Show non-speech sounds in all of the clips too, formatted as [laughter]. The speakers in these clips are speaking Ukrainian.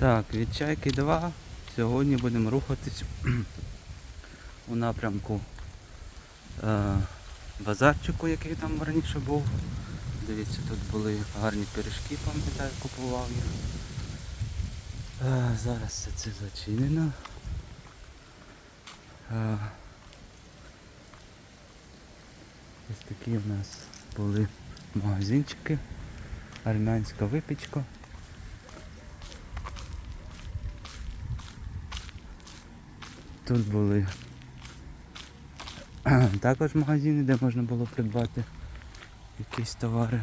Так, від чайки 2. Сьогодні будемо рухатись у напрямку е, базарчику, який там раніше був. Дивіться, тут були гарні пиріжки, пам'ятаю, купував їх. Е, зараз все це зачинено. Е, ось такі у нас були магазинчики, армянська випічка. Тут були [clears throat] також магазини, де можна було придбати якісь товари.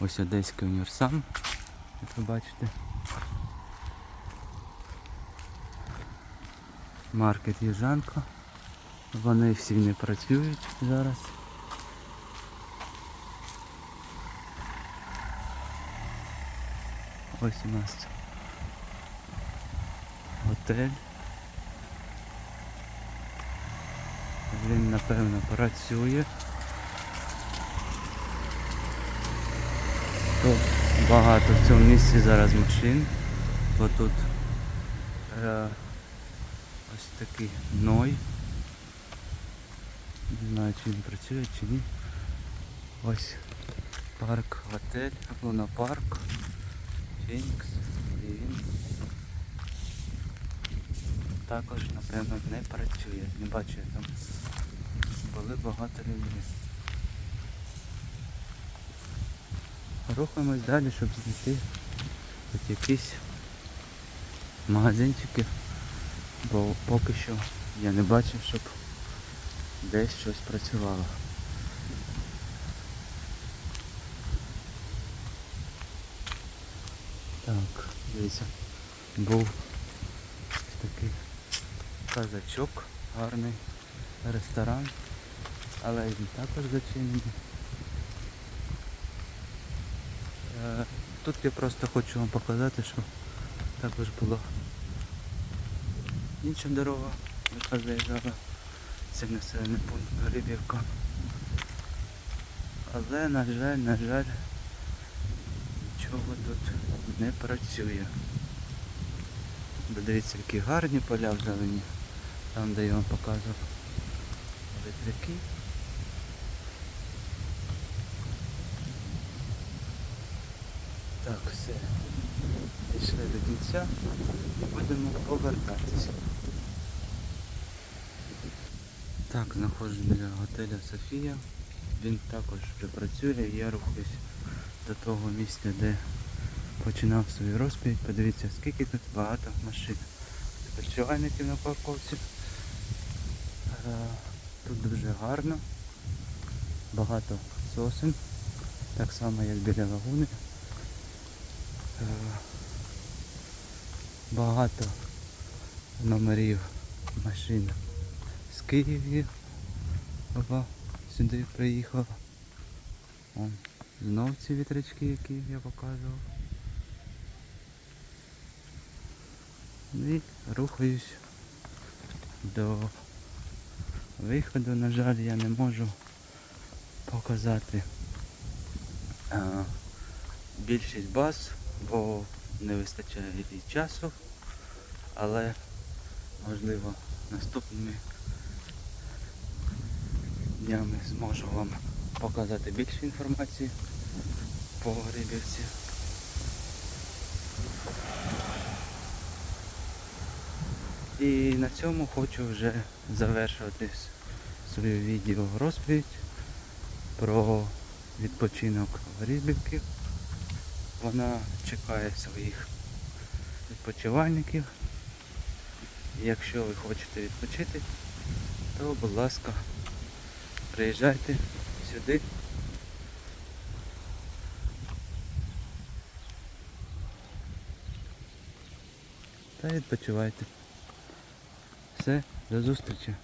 Ось Одеський універсам, як ви бачите. Маркет Южанка. Вони всі не працюють зараз. Ось у нас готель. Він напевно працює. Тут багато в цьому місці зараз машин. Бо тут е, ось такий Ной. Не знаю чи він працює чи ні. Ось парк готель, лунопарк. Фінікс. І він також напевно не працює. Не бачу там. Були багато людей. Рухаємось далі, щоб знайти хоч якісь магазинчики, бо поки що я не бачив, щоб десь щось працювало. Так, дивіться, був казачок, гарний ресторан, але він також зачинений. Е, Тут я просто хочу вам показати, що також була інша дорога, яка заїжджала. Це населений пункт Грибівка. Але, на жаль, на жаль, нічого тут не працює. Дивіться, які гарні поля в зелені. Там, де я вам показував вітряки. Так, все. Пішли до кінця і будемо повертатися. Так, знаходжусь біля готеля Софія. Він також вже працює я рухаюсь до того місця, де починав свою розповідь. Подивіться, скільки тут багато машин. Відпочивальників на парковці. Е, Тут дуже гарно. Багато сосен. Так само як біля лагуни. Е, Багато номерів машин з Києва сюди приїхав. Знов ці вітрячки, які я показував. І рухаюсь до виходу, на жаль, я не можу показати а, більшість баз, бо не вистачає і часу, але можливо наступними днями зможу вам показати більше інформації по Грибівці. І на цьому хочу вже завершувати свою відео розповідь про відпочинок Грибівки. Вона чекає своїх відпочивальників. Якщо ви хочете відпочити, то будь ласка, приїжджайте сюди. Та відпочивайте. Все, до зустрічі.